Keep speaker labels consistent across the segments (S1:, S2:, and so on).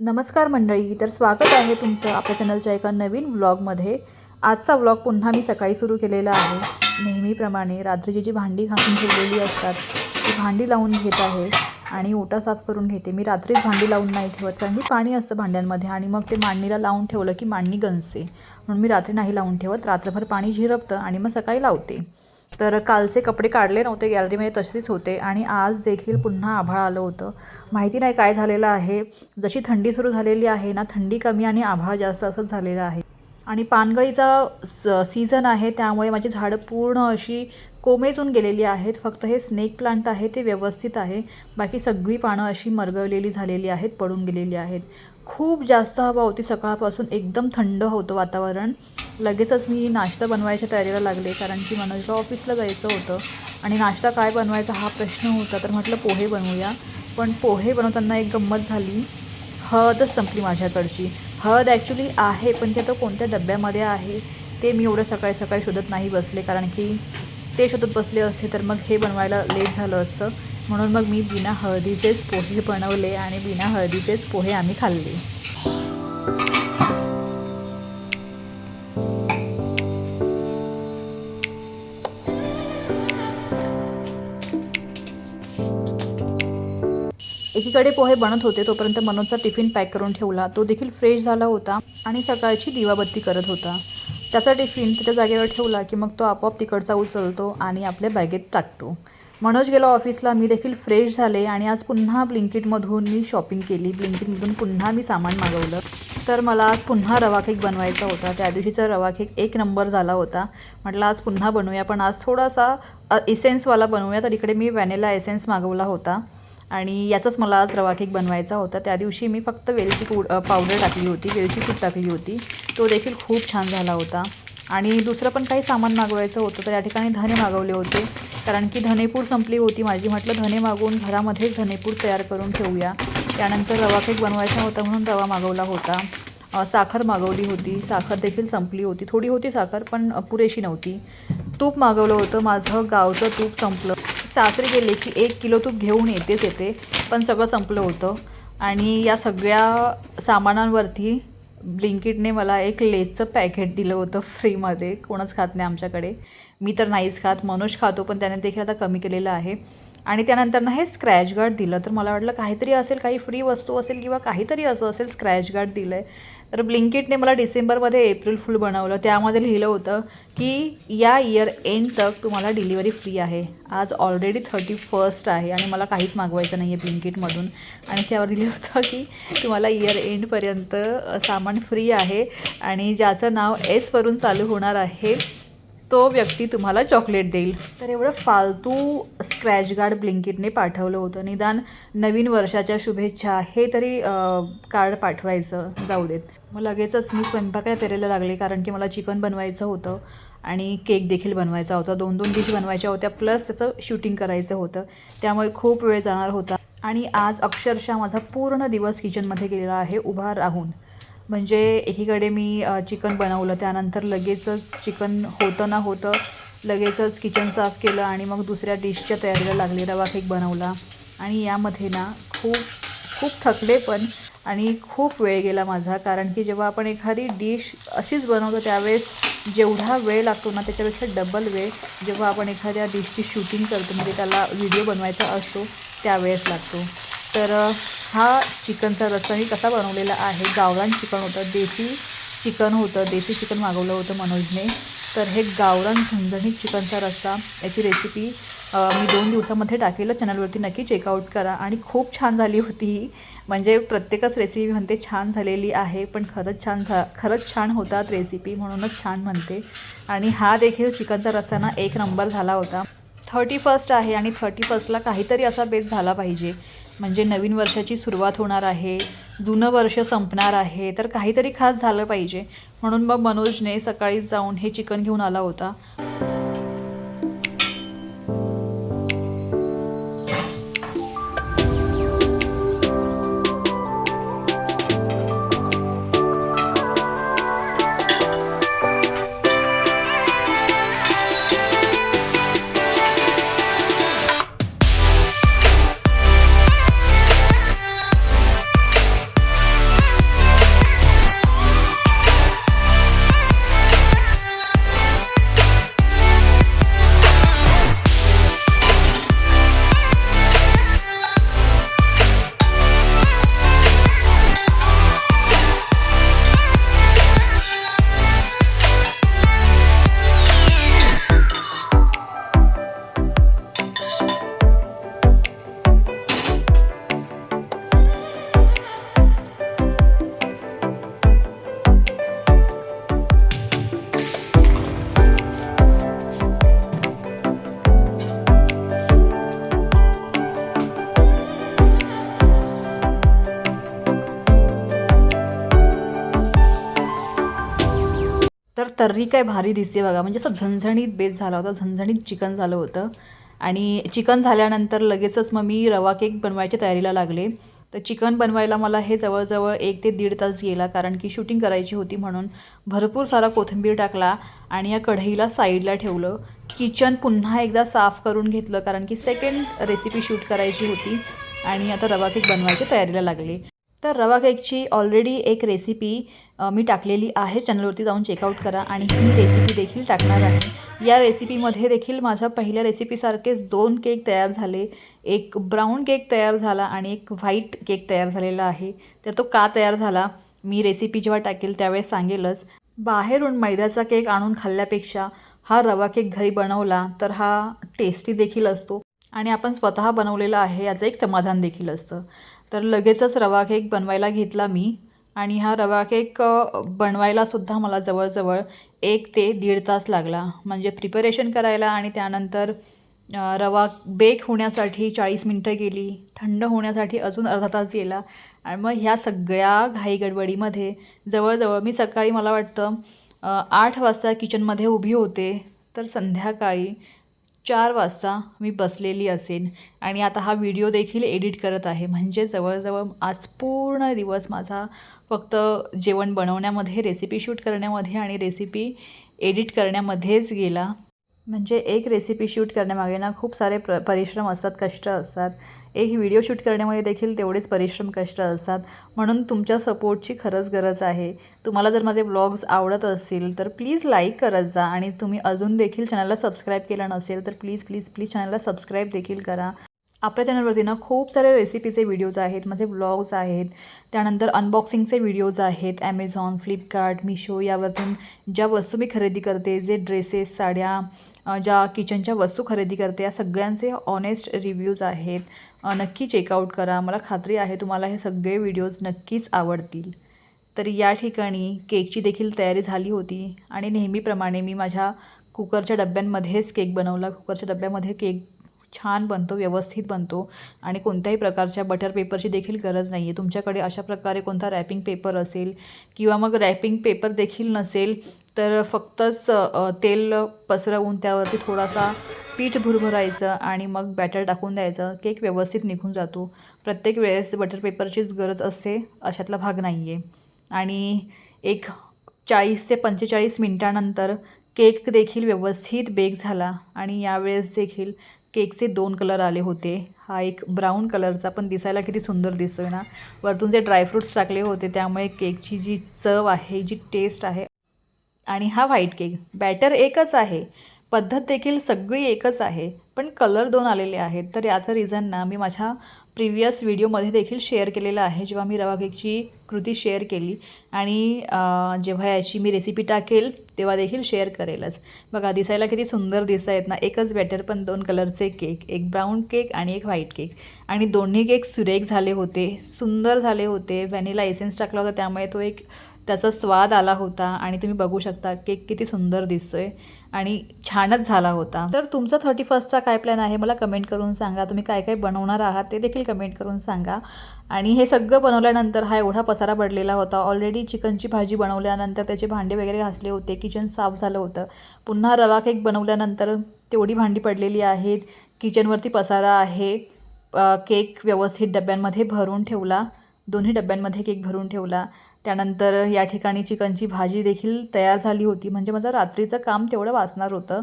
S1: नमस्कार मंडळी तर स्वागत आहे तुमचं आपल्या चॅनलच्या एका नवीन व्लॉगमध्ये. आजचा व्लॉग पुन्हा मी सकाळी सुरू केलेला आहे. नेहमीप्रमाणे रात्रीची जी भांडी घासून ठेवलेली असतात ती भांडी लावून घेत आहे आणि ओटा साफ करून घेते. मी रात्रीच भांडी लावून नाही ठेवत कारण की पाणी असतं भांड्यांमध्ये आणि मग ते मांडणीला लावून ठेवलं की मांडणी गंजते. म्हणून मी रात्री नाही लावून ठेवत रात्रभर पाणी झिरपतं आणि मग सकाळी लावते. तर कालचे कपडे काढले नव्हते गॅलरीमध्ये तसेच होते आणि आज देखील पुन्हा आभाळ आलं होतं. माहिती नाही काय झालेलं आहे. जशी थंडी सुरू झालेली आहे ना थंडी कमी आणि आभाळ जास्त असंच झालेलं आहे. आणि पानगळीचा स सीझन आहे त्यामुळे माझी झाडं पूर्ण अशी कोमेजून गेलेली आहेत. फक्त हे स्नेक प्लांट आहे ते व्यवस्थित आहे. बाकी सगळी पानं अशी मरगळलेली झालेली आहेत पडून गेलेली आहेत. खूप जास्त हवा होती सकाळपासून. एकदम थंड होतं वातावरण. लगेचच मी नाश्ता बनवायच्या तयारीला लागले कारण की मनोजला ऑफिसला जायचं होतं. आणि नाश्ता काय बनवायचा हा प्रश्न होता तर म्हटलं पोहे बनवूया. पण पोहे बनवताना एक गंमत झाली. हळदच संपली माझ्याकडची. हळद ॲक्च्युली आहे पण ते आता कोणत्या डब्यामध्ये आहे ते मी एवढं सकाळी सकाळी शोधत नाही बसले. कारण की ते शोधत बसले असते तर मग हे बनवायला लेट झालं असतं. म्हणून मग मी बिना हळदीचेच पोहे बनवले आणि बिना हळदीचेच पोहे आम्ही खाल्ले. एकीकडे पोहे बनत होते तोपर्यंत मनोजचा टिफिन पॅक करून ठेवला. तो देखील फ्रेश झाला होता आणि सकाळची दिवाबत्ती करत होता. त्याचा टिफिन त्याच्या जागेवर ठेवला की मग तो आपोआप तिकडचा उचलतो आणि आपल्या बॅगेत टाकतो. मनोज गेला ऑफिसला मी देखील फ्रेश झाले आणि आज पुन्हा ब्लिंकिटमधून मी शॉपिंग केली. ब्लिंकिटमधून पुन्हा मी सामान मागवलं. तर मला आज पुन्हा रवा केक बनवायचा होता. त्या दिवशीचा रवा केक एक नंबर झाला होता. म्हटलं आज पुन्हा बनवूया. पण आज थोडासा इसेन्सवाला बनवूया. तर इकडे मी व्हॅनिला एसेन्स मागवला होता. आणि याचाच मला आज रवा केक बनवायचा होता. त्या दिवशी मी फक्त वेलची पूड पावडर टाकली होती वेलची पूड टाकली होती. तो देखील खूप छान झाला होता. आणि दुसरं पण काही सामान मागवायचं होतं तर या ठिकाणी धने मागवले होते. कारण की धनेपूड संपली होती माझी म्हटलं धने मागवून घरामध्येच धनेपूड तयार करून ठेवूया. त्यानंतर रवा केक बनवायचा होता म्हणून रवा मागवला होता. साखर मागवली होती. साखर देखील संपली होती. थोडी होती साखर पण पुरेशी नव्हती. तूप मागवलं होतं. माझं गावचं तूप संपलं. सासरी गेले की एक किलो तूप घेऊन येतेच येते पण सगळं संपलं होतं. आणि या सगळ्या सामानांवरती ब्लिंकिटने मला एक लेसचं पॅकेट दिलं होतं फ्रीमध्ये. कोणच खात नाही आमच्याकडे. मी तर नाहीच खात मनोज खातो पण त्याने देखील आता कमी केलेलं आहे. आणि त्यानंतर ना हे स्क्रॅच गार्ड दिलं तर मला वाटलं काहीतरी असेल काही फ्री वस्तू असेल किंवा काहीतरी असं असेल स्क्रॅच गार्ड दिलं आहे तर ब्लिंकिटने मला डिसेंबरमध्ये एप्रिल फुल बनवलं. त्यामध्ये लिहिलं होतं की या इयर एंड तक तुम्हाला डिलिव्हरी फ्री आहे. आज ऑलरेडी थर्टी फर्स्ट आहे आणि मला काहीच मागवायचं नाही आहे ब्लिंकिटमधून. आणि त्यावर दिलं होतं की तुम्हाला इयर एंडपर्यंत सामान फ्री आहे आणि ज्याचं नाव एसवरून चालू होणार आहे तो व्यक्ती तुम्हाला चॉकलेट देईल. तर एवढं फालतू स्क्रॅच गार्ड ब्लिंकिटने पाठवलं होतं. निदान नवीन वर्षाच्या शुभेच्छा हे तरी कार्ड पाठवायचं. जाऊ देत. मग लगेचच मी स्वयंपाकाला तयारीला लागले कारण की मला चिकन बनवायचं होतं आणि केक देखील बनवायचा होता. दोन दोन डिश बनवायच्या होत्या प्लस त्याचं शूटिंग करायचं होतं. त्यामुळे खूप वेळ जाणार होता. आणि आज अक्षरशः माझा पूर्ण दिवस किचनमध्ये गेलेला आहे. उभा राहून. म्हणजे एकीकडे मी चिकन बनवलं त्यानंतर लगेचच चिकन होतं ना होतं लगेचच किचन साफ केलं आणि मग दुसऱ्या डिशच्या तयारीला लागले रवा केक बनवला. आणि यामध्ये ना खूप खूप थकले पण आणि खूप वेळ गेला माझा कारण की जेव्हा आपण एखादी डिश अशीच बनवतो त्यावेळेस जेवढा वेळ लागतो ना त्याच्यापेक्षा डबल वेळ जेव्हा आपण एखाद्या डिशची शूटिंग करतो म्हणजे त्याला व्हिडिओ बनवायचा असतो त्यावेळेस लागतो. तर हा चिकनचा रस्सा मी कसा बनवलेला आहे? गावरान चिकन होतं देसी चिकन होतं देसी चिकन मागवलं होतं मनोजने. तर हे गावरान झणझणीत चिकनचा रस्सा याची रेसिपी मी दोन दिवसामध्ये टाकेलं. चॅनलवरती नक्की चेकआउट करा. आणि खूप छान झाली होती ही. म्हणजे प्रत्येकच रेसिपी म्हणते छान झालेली आहे पण खरंच छान झा खरंच छान होतात रेसिपी म्हणूनच छान म्हणते. आणि हा देखील चिकनचा रस्सा ना एक नंबर झाला होता. थर्टी फर्स्ट आहे आणि थर्टी फर्स्टला काहीतरी असा बेस झाला पाहिजे. म्हणजे नवीन वर्षाची सुरुवात होणार आहे जुनं वर्ष संपणार आहे तर काहीतरी खास झालं पाहिजे. म्हणून मग मनोजने सकाळीच जाऊन हे चिकन घेऊन आला होता. तर तर्री काय भारी दिसते बघा. म्हणजे असं झणझणीत बेस झाला होता झणझणीत चिकन झालं होतं. आणि चिकन झाल्यानंतर लगेचच मग मी रवा केक बनवायच्या तयारीला लागले. तर चिकन बनवायला मला हे जवळजवळ एक ते दीड तास गेला कारण की शूटिंग करायची होती म्हणून भरपूर सारा कोथिंबीर टाकला आणि या कढईला साईडला ठेवलं. किचन पुन्हा एकदा साफ करून घेतलं कारण की सेकंड रेसिपी शूट करायची होती. आणि आता रवा केक बनवायच्या तयारीला लागले. तर रवा केकची ऑलरेडी एक रेसिपी मी टाकलेली आहे. चॅनलवरती जाऊन चेकआउट करा आणि ही रेसिपी देखील टाकणार आहे. या रेसिपीमध्ये देखील माझ्या पहिल्या रेसिपीसारखेच दोन केक तयार झाले. एक ब्राऊन केक तयार झाला आणि एक व्हाईट केक तयार झालेला आहे. तर तो का तयार झाला? मी रेसिपी जेव्हा टाकेल त्यावेळेस सांगेलच. बाहेरून मैद्याचा केक आणून खाल्ल्यापेक्षा हा रवा केक घरी बनवला तर हा टेस्टी देखील असतो. आणि आपण स्वतः बनवलेला आहे याचं एक समाधान देखील असतं. तर लगेचच रवा केक बनवायला घेतला मी. आणि हा रवा केक बनवायलासुद्धा मला जवळजवळ एक ते दीड तास लागला. म्हणजे प्रिपरेशन करायला आणि त्यानंतर रवा बेक होण्यासाठी चाळीस मिनटं गेली. थंड होण्यासाठी अजून अर्धा तास गेला. आणि मग ह्या सगळ्या घाई गडबडीमध्ये जवळजवळ मी सकाळी मला वाटतं आठ वाजता किचनमध्ये उभी होते. तर संध्याकाळी चार वाजता मी बसलेली असेन आणि आता हा व्हिडिओ देखील एडिट करत आहे. म्हणजे जवळजवळ आज पूर्ण दिवस माझा फक्त जेवण बनवण्यामध्ये रेसिपी शूट करण्यामध्ये आणि रेसिपी एडिट करण्यामध्येच गेला. म्हणजे एक रेसिपी शूट करण्यामागे ना खूप सारे प्र परिश्रम असतात कष्ट असतात. एक व्हिडिओ शूट करण्यामध्ये देखील तेवढेच परिश्रम कष्ट असतात. म्हणून तुमच्या सपोर्टची खरंच गरज आहे. तुम्हाला जर माझे ब्लॉग्स आवडत असतील तर प्लीज लाईक करत जा. आणि तुम्ही अजून देखील चॅनलला सबस्क्राईब केलं नसेल तर प्लीज प्लीज प्लीज चॅनलला सबस्क्राईब देखील करा. आपल्या चॅनलवरती ना खूप सारे रेसिपीचे व्हिडिओज आहेत माझे ब्लॉग्स आहेत. त्यानंतर अनबॉक्सिंगचे व्हिडिओज आहेत. ॲमेझॉन फ्लिपकार्ट मिशो यावरतून ज्या वस्तू मी खरेदी करते जे ड्रेसेस साड्या ज्या किचनच्या वस्तू खरेदी करते या सगळ्यांचे ऑनेस्ट रिव्ह्यूज आहेत. नक्की चेकआउट करा. मला खात्री आहे तुम्हाला हे सगळे व्हिडिओज नक्कीच आवडतील. तर या ठिकाणी केकची देखील तयारी झाली होती आणि नेहमीप्रमाणे मी माझ्या कुकरच्या डब्यांमध्येच केक बनवला. कुकरच्या डब्यामध्ये केक छान बनतो व्यवस्थित बनतो आणि कोणत्याही प्रकारच्या बटर पेपरची देखील गरज नाही आहे तुमच्याकडे अशा प्रकारे कोणता रॅपिंग पेपर असेल किंवा मग रॅपिंग पेपर देखील नसेल तर फक्तच तेल पसरवून त्यावरती थोडासा पीठ भुरभरायचं आणि मग बॅटर टाकून द्यायचं. केक व्यवस्थित निघून जातो. प्रत्येक वेळेस बटर पेपरचीच गरज असते अशातला भाग नाही आहे आणि एक चाळीस ते पंचेचाळीस मिनटानंतर केक देखील व्यवस्थित बेक झाला आणि यावेळेस देखील केकचे दोन कलर आले होते. हा एक ब्राऊन कलरचा पण दिसायला किती सुंदर दिसतोय ना. वरतून जे ड्रायफ्रूट्स टाकले होते त्यामुळे केकची जी चव आहे जी टेस्ट आहे आणि हा व्हाईट केक. बॅटर एकच आहे. पद्धत देखील सगळी एकच आहे. पण कलर दोन आलेले आहेत. तर याचं रिझन ना मी माझ्या प्रिव्हियस व्हिडिओमध्ये देखील शेअर केलेलं आहे. जेव्हा मी रवा केकची कृती शेअर केली आणि जेव्हा याची मी रेसिपी टाकेल तेव्हा देखील शेअर करेलच. बघा दिसायला किती सुंदर दिसत आहेत ना. एकच बॅटर पण दोन कलरचे केक एक ब्राऊन केक आणि एक व्हाईट केक आणि दोन्ही केक सुरेख झाले होते सुंदर झाले होते. व्हॅनिला एसेन्स टाकला होता त्यामुळे तो एक त्याचा स्वाद आला होता आणि तुम्ही बघू शकता केक किती सुंदर दिसतोय आणि छानच झाला होता. तर तुमचा थर्टी फर्स्टचा काय प्लॅन आहे? मला कमेंट करून सांगा. तुम्ही काय काय बनवणार आहात ते देखील कमेंट करून सांगा. आणि हे सगळं बनवल्यानंतर हा एवढा पसारा पडलेला होता. ऑलरेडी चिकनची भाजी बनवल्यानंतर त्याचे भांडे वगैरे घासले होते. किचन साफ झालं होतं. पुन्हा रवा केक बनवल्यानंतर तेवढी भांडी पडलेली आहेत. किचनवरती पसारा आहे. केक व्यवस्थित डब्यांमध्ये भरून ठेवला. दोन्ही डब्यांमध्ये केक भरून ठेवला. त्यानंतर या ठिकाणी चिकनची भाजी देखील तयार झाली होती. म्हणजे माझं रात्रीचं काम तेवढं वाचणार होतं.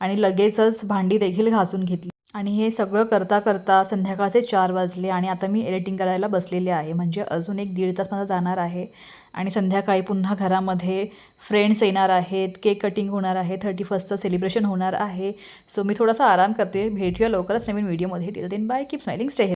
S1: आणि लगेचच भांडी देखील घासून घेतली. आणि हे सगळं करता करता संध्याकाळचे चार वाजले आणि आता मी एडिटिंग करायला बसलेले आहे. म्हणजे अजून एक दीड तास माझा जाणार आहे. आणि संध्याकाळी पुन्हा घरामध्ये फ्रेंड्स येणार आहेत. केक कटिंग होणार आहे. थर्टी फर्स्टचं सेलिब्रेशन होणार आहे. सो मी थोडासा आराम करते. भेटूया लवकरच नवीन व्हिडिओमध्ये till then bye keep smiling stay